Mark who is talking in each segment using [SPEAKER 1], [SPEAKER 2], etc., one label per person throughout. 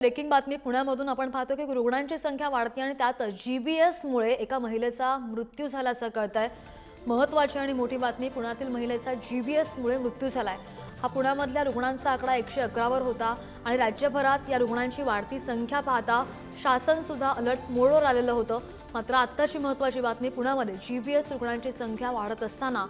[SPEAKER 1] Breaking बातमी पुण्यामधून आपण पाहतो की रुग्णांची संख्या वाढते आणि त्यात जी बी एसमुळे एका महिलेचा मृत्यू झाल्याचं कळत आहे महत्त्वाची आणि मोठी बातमी पुण्यातील महिलेचा जी बी एसमुळे मृत्यू झाला आहे हा पुण्यामधल्या रुग्णांचा आकडा एकशे अकरावर होता आणि राज्यभरात या रुग्णांची वाढती संख्या पाहता शासनसुद्धा अलर्ट मोडवर आलेलं होतं. मात्र आत्ताची महत्त्वाची बातमी पुण्यामध्ये जी बी एस रुग्णांची संख्या वाढत असताना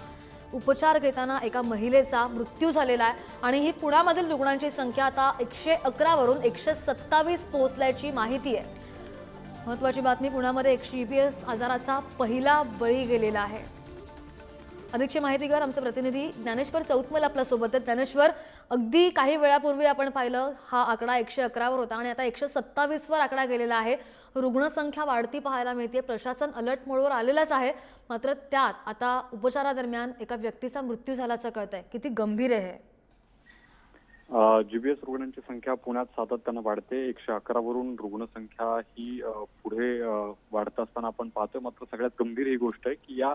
[SPEAKER 1] उपचार घेताना एका महिलेचा मृत्यू झालेला आहे. आणि ही पुण्यामधील रुग्णांची संख्या आता एकशे अकरावरून एकशे सत्तावीस पोहोचल्याची माहिती आहे. महत्वाची बातमी पुण्यामध्ये एक जी बी एस आजाराचा पहिला बळी गेलेला आहे. अधिकची माहिती घेऊन आमचे प्रतिनिधी ज्ञानेश्वर चौतमल आपल्यासोबत आहेत. ज्ञानेश्वर अगदी काही वेळापूर्वी आपण पाहिलं हा आकडा एकशे अकरावर होता आणि आता एकशे सत्तावीसवर आकडा गेलेला आहे. रुग्णसंख्या वाढती पाहायला मिळते प्रशासन अलर्ट मोडवर आलेलंच आहे. मात्र त्यात आता उपचारादरम्यान एका व्यक्तीचा मृत्यू झाल्याचं कळत आहे किती गंभीर आहे हे?
[SPEAKER 2] जीबीएस रुग्णांची संख्या पुण्यात सातत्यानं वाढते. एकशे अकरावरून रुग्णसंख्या ही पुढे वाढत असताना आपण पाहतोय. मात्र सगळ्यात गंभीर ही गोष्ट आहे की या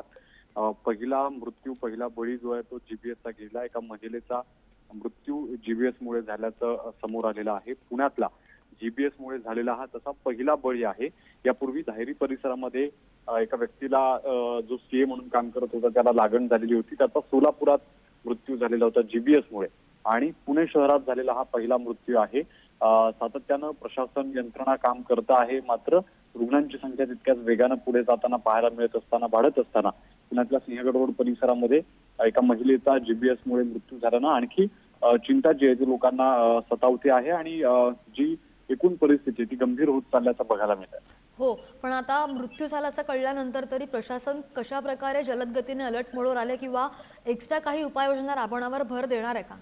[SPEAKER 2] पहिला मृत्यू पहिला बळी जो आहे तो जीबीएसचा गेला एका महिलेचा मृत्यू जीबीएसमुळे झाल्याचं समोर आलेलं आहे. पुण्यातला जीबीएसमुळे झालेला हा तसा पहिला बळी आहे. यापूर्वी धायरी परिसरामध्ये एका व्यक्तीला जो सीए म्हणून काम करत होता त्याला लागण झालेली होती. त्याचा सोलापुरात मृत्यू झालेला होता जीबीएसमुळे आणि पुणे शहरात झालेला हा पहिला मृत्यू आहे. सातत्यानं प्रशासन यंत्रणा काम करत आहे. मात्र रुग्णांची संख्या तितक्याच वेगानं पुढे जाताना पाहायला मिळत असताना वाढत असताना पुण्यातल्या सिंहगड रोड परिसरामध्ये एका महिलेचा जीबीएस मुळे मृत्यू झाल्यानं आणखी चिंता जी आहे ती लोकांना सतावते आहे आणि जी एकूण परिस्थिती ती गंभीर होत चालल्याचं बघायला मिळत
[SPEAKER 1] हो पण आता मृत्यू झाल्याचं कळल्यानंतर तरी प्रशासन कशा प्रकारे जलद गतीने अलर्ट मोडवर आले किंवा एक्स्ट्रा काही उपाययोजना राबवण्यावर भर देणार आहे का?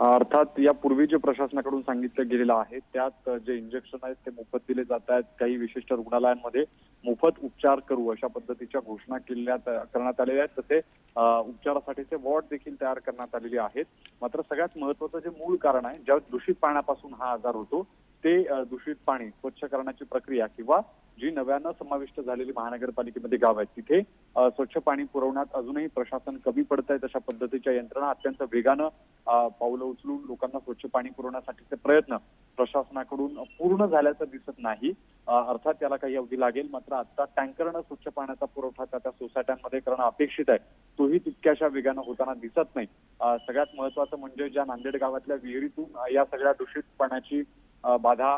[SPEAKER 2] अर्थात यापूर्वी जे प्रशासनाकडून सांगितलं गेलेलं आहे त्यात जे इंजेक्शन आहेत ते मोफत दिले जात आहेत. काही विशिष्ट रुग्णालयांमध्ये मोफत उपचार करू अशा पद्धतीच्या घोषणा केल्या करण्यात आलेल्या आहेत. तसे उपचारासाठीचे वॉर्ड देखील तयार करण्यात आलेले आहेत. मात्र सगळ्यात महत्वाचं जे मूळ कारण आहे ज्या दूषित पाण्यापासून हा आजार होतो ते दूषित पाणी स्वच्छ करण्याची प्रक्रिया किंवा जी नव्यानं समाविष्ट झालेली महानगरपालिकेमध्ये गाव आहेत तिथे स्वच्छ पाणी पुरवण्यात अजूनही प्रशासन कमी पडत आहे तशा पद्धतीच्या यंत्रणा अत्यंत वेगानं पावलं उचलून लोकांना स्वच्छ पाणी पुरवण्यासाठीचे प्रयत्न प्रशासनाकडून पूर्ण झाल्याचं दिसत नाही. अर्थात त्याला काही अवधी लागेल मात्र आता टँकरनं स्वच्छ पाण्याचा पुरवठा त्या त्या सोसायट्यांमध्ये करणं अपेक्षित आहे. तोही तितक्याशा वेगानं होताना दिसत नाही. सगळ्यात महत्वाचं म्हणजे ज्या नांदेड गावातल्या विहिरीतून या सगळ्या दूषित पाण्याची बाधा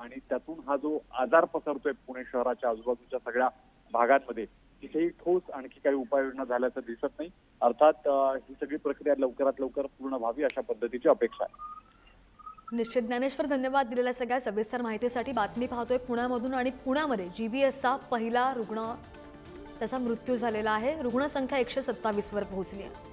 [SPEAKER 2] आणि त्यातून हा जो आजार पसरतोय पुणे शहराच्या आजूबाजूच्या सगळ्या भागांमध्ये तिथेही ठोस आणखी काही उपाययोजना झाल्याचं दिसत नाही. अर्थात ही सगळी प्रक्रिया लवकरात लवकर पूर्ण व्हावी अशा पद्धतीची अपेक्षा आहे.
[SPEAKER 1] निश्चित ज्ञानेश्वर धन्यवाद दिलेल्या सगळ्या सविस्तर माहितीसाठी. बातमी पाहतोय पुण्यामधून आणि पुण्यामध्ये जी बी एसचा पहिला रुग्ण त्याचा मृत्यू झालेला आहे. रुग्णसंख्या एकशे सत्तावीसवर पोहोचली आहे.